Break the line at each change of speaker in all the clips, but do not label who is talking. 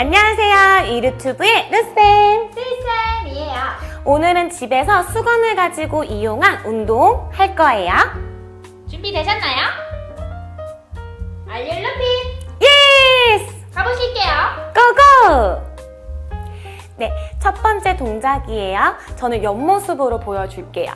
안녕하세요. 이루튜브의 루쌤.
실쌤이에요.
오늘은 집에서 수건을 가지고 이용한 운동 할 거예요.
준비되셨나요? 알룰루핀
예스!
가보실게요.
고고! 네, 첫 번째 동작이에요. 저는 옆모습으로 보여줄게요.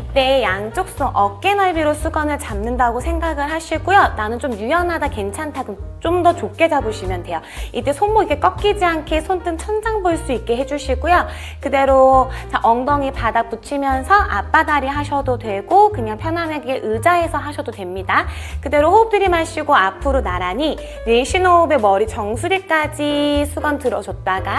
이때 양쪽 손 어깨 넓이로 수건을 잡는다고 생각을 하시고요. 나는 좀 유연하다, 괜찮다, 그럼 좀 더 좁게 잡으시면 돼요. 이때 손목 이렇게 꺾이지 않게 손등 천장 볼 수 있게 해주시고요. 그대로 자, 엉덩이 바닥 붙이면서 앞바다리 하셔도 되고 그냥 편안하게 의자에서 하셔도 됩니다. 그대로 호흡 들이마시고 앞으로 나란히 내쉬는 호흡에 머리 정수리까지 수건 들어줬다가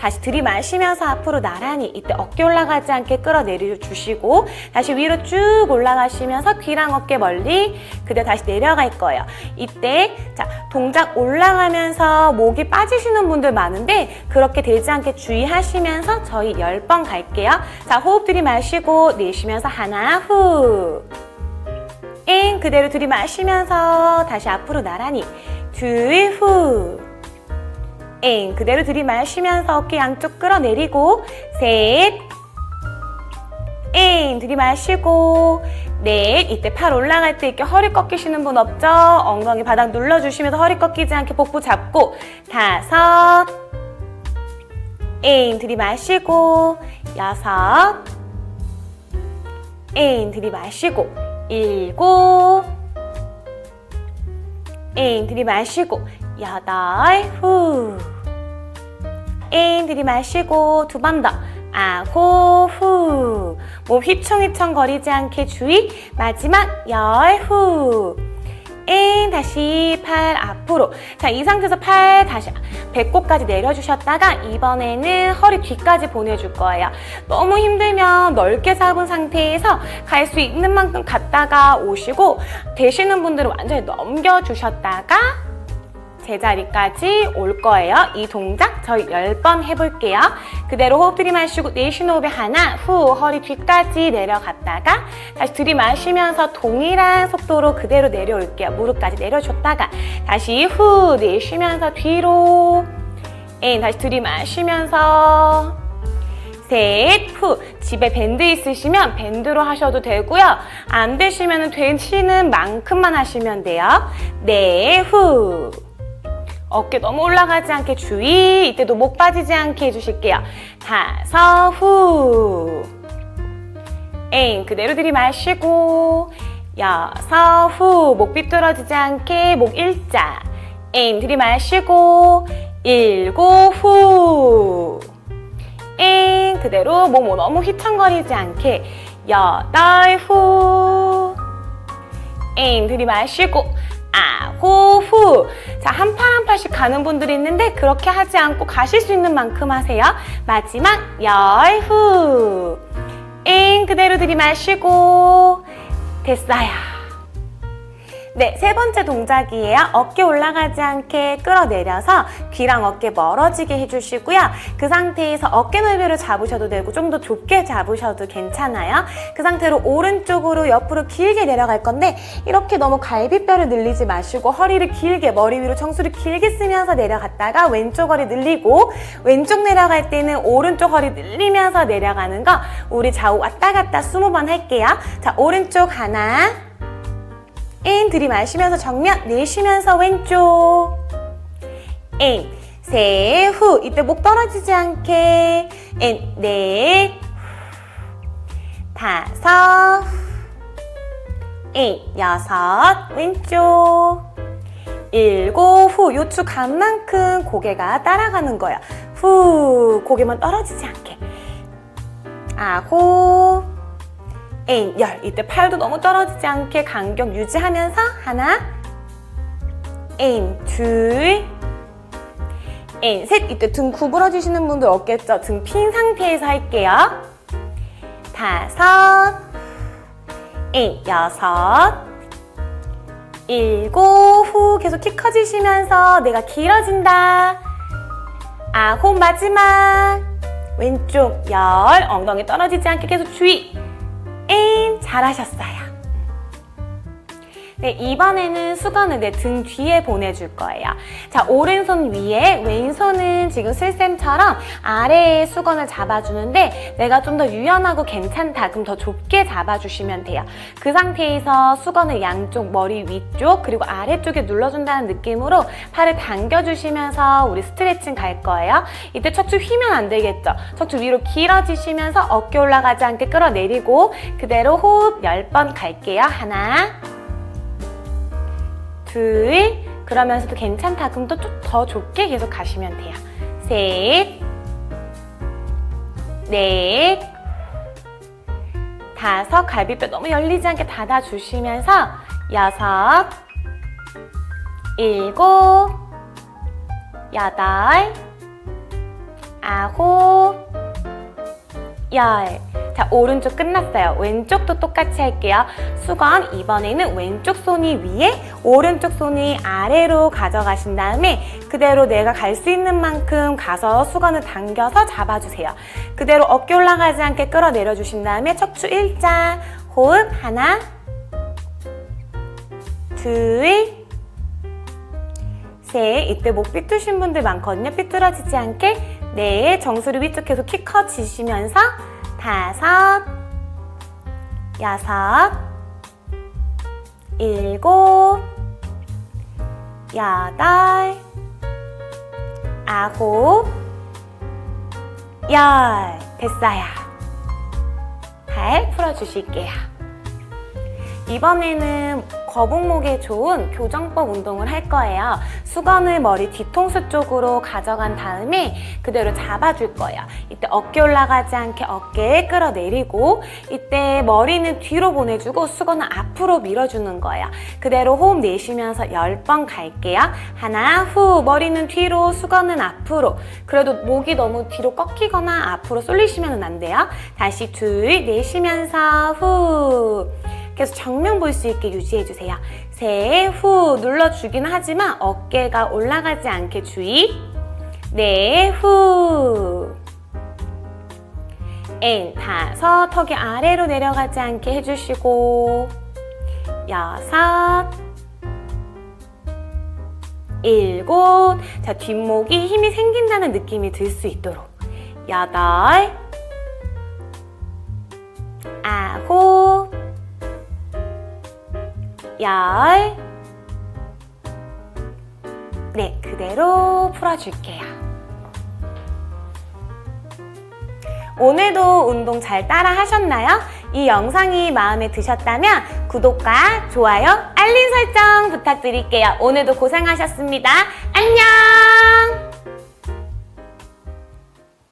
다시 들이마시면서 앞으로 나란히 이때 어깨 올라가지 않게 끌어내려 주시고 다시 위로 쭉 올라가시면서 귀랑 어깨 멀리 그대로 다시 내려갈 거예요. 이때 자 동작 올라가면서 목이 빠지시는 분들 많은데 그렇게 되지 않게 주의하시면서 저희 10번 갈게요. 자 호흡 들이마시고 내쉬면서 하나 후잉 그대로 들이마시면서 다시 앞으로 나란히 둘 후. 잉 그대로 들이마시면서 어깨 양쪽 끌어내리고 셋. 잉 들이마시고. 넷 이때 팔 올라갈 때 이렇게 허리 꺾이시는 분 없죠? 엉덩이 바닥 눌러주시면서 허리 꺾이지 않게 복부 잡고 다섯. 잉 들이마시고. 여섯. 잉 들이마시고. 일곱. 잉 들이마시고. 여덟. 후. 잉 들이마시고. 두 번 더 아홉 후몸 휘청휘청 거리지 않게 주의. 마지막 열후. 잉 다시 팔 앞으로. 자 이 상태에서 팔 다시 배꼽까지 내려주셨다가 이번에는 허리 뒤까지 보내줄 거예요. 너무 힘들면 넓게 잡은 상태에서 갈 수 있는 만큼 갔다가 오시고 되시는 분들은 완전히 넘겨주셨다가 제자리까지 올 거예요. 이 동작 저희 10번 해볼게요. 그대로 호흡 들이마시고 내쉬는 호흡에 하나, 후 허리 뒤까지 내려갔다가 다시 들이마시면서 동일한 속도로 그대로 내려올게요. 무릎까지 내려줬다가 다시 후 내쉬면서 뒤로 에 다시 들이마시면서 셋, 후. 집에 밴드 있으시면 밴드로 하셔도 되고요. 안 되시면 되시는 만큼만 하시면 돼요. 네, 후. 어깨 너무 올라가지 않게 주의. 이때도 목 빠지지 않게 해주실게요. 다섯, 후. 엥, 그대로 들이마시고. 여섯, 후. 목 삐뚤어지지 않게 목 일자. 엥, 들이마시고. 일곱, 후. 엥 그대로 몸 너무 휘청거리지 않게 여덟 후엥 들이마시고 아홉 후자 한 팔 한 팔씩 가는 분들이 있는데 그렇게 하지 않고 가실 수 있는 만큼 하세요. 마지막 열 후 엥 그대로 들이마시고. 됐어요 네, 세 번째 동작이에요. 어깨 올라가지 않게 끌어내려서 귀랑 어깨 멀어지게 해주시고요. 그 상태에서 어깨 넓이를 잡으셔도 되고 좀 더 좁게 잡으셔도 괜찮아요. 그 상태로 오른쪽으로 옆으로 길게 내려갈 건데 이렇게 너무 갈비뼈를 늘리지 마시고 허리를 길게 머리 위로 정수를 길게 쓰면서 내려갔다가 왼쪽 허리 늘리고 왼쪽 내려갈 때는 오른쪽 허리 늘리면서 내려가는 거 우리 좌우 왔다 갔다 20번 할게요. 자, 오른쪽 하나 인 들이마시면서 정면 내쉬면서 왼쪽. 인 세후. 이때 목 떨어지지 않게. 인넷 다섯. 인 여섯. 왼쪽. 일곱. 후. 요추 간 만큼 고개가 따라가는 거야. 후. 고개만 떨어지지 않게. 아홉 에인 열. 이때 팔도 너무 떨어지지 않게 간격 유지하면서 하나 에인 둘 에인 셋. 이때 등 구부러지시는 분들 없겠죠? 등 핀 상태에서 할게요. 다섯 에인 여섯 일곱. 후 계속 키 커지시면서 내가 길어진다. 아홉 마지막. 왼쪽 열. 엉덩이 떨어지지 않게 계속 주의. 엔 잘하셨어요. 네, 이번에는 수건을 내 등 뒤에 보내줄 거예요. 자, 오른손 위에, 왼손은 지금 슬쌤처럼 아래에 수건을 잡아주는데 내가 좀 더 유연하고 괜찮다. 그럼 더 좁게 잡아주시면 돼요. 그 상태에서 수건을 양쪽 머리 위쪽 그리고 아래쪽에 눌러준다는 느낌으로 팔을 당겨주시면서 우리 스트레칭 갈 거예요. 이때 척추 휘면 안 되겠죠. 척추 위로 길어지시면서 어깨 올라가지 않게 끌어내리고 그대로 호흡 10번 갈게요. 하나 둘. 그러면서도 괜찮다. 그럼 또 더 좁게 계속 가시면 돼요. 셋. 넷, 다섯, 갈비뼈 너무 열리지 않게 닫아주시면서 여섯, 일곱, 여덟, 아홉, 열. 자, 오른쪽 끝났어요. 왼쪽도 똑같이 할게요. 수건, 이번에는 왼쪽 손이 위에, 오른쪽 손이 아래로 가져가신 다음에 그대로 내가 갈 수 있는 만큼 가서 수건을 당겨서 잡아주세요. 그대로 어깨 올라가지 않게 끌어내려 주신 다음에 척추 일자, 호흡 하나, 둘, 셋. 이때 목 삐뚤신 분들 많거든요. 삐뚤어지지 않게. 네. 정수리 위쪽 계속 키 커지시면서 다섯, 여섯, 일곱, 여덟, 아홉, 열. 됐어요. 발 풀어주실게요. 이번에는 거북목에 좋은 교정법 운동을 할 거예요. 수건을 머리 뒤통수 쪽으로 가져간 다음에 그대로 잡아줄 거예요. 이때 어깨 올라가지 않게 어깨에 끌어내리고 이때 머리는 뒤로 보내주고 수건은 앞으로 밀어주는 거예요. 그대로 호흡 내쉬면서 10번 갈게요. 하나, 후, 머리는 뒤로, 수건은 앞으로. 그래도 목이 너무 뒤로 꺾이거나 앞으로 쏠리시면 안 돼요. 다시 둘, 내쉬면서 후. 계속 정면 볼 수 있게 유지해 주세요. 세, 후 눌러주긴 하지만 어깨가 올라가지 않게 주의. 네, 후. 엔, 다섯, 턱이 아래로 내려가지 않게 해주시고. 여섯. 일곱. 자, 뒷목이 힘이 생긴다는 느낌이 들 수 있도록. 여덟. 열. 네, 그대로 풀어줄게요. 오늘도 운동 잘 따라 하셨나요? 이 영상이 마음에 드셨다면 구독과 좋아요, 알림 설정 부탁드릴게요. 오늘도 고생하셨습니다.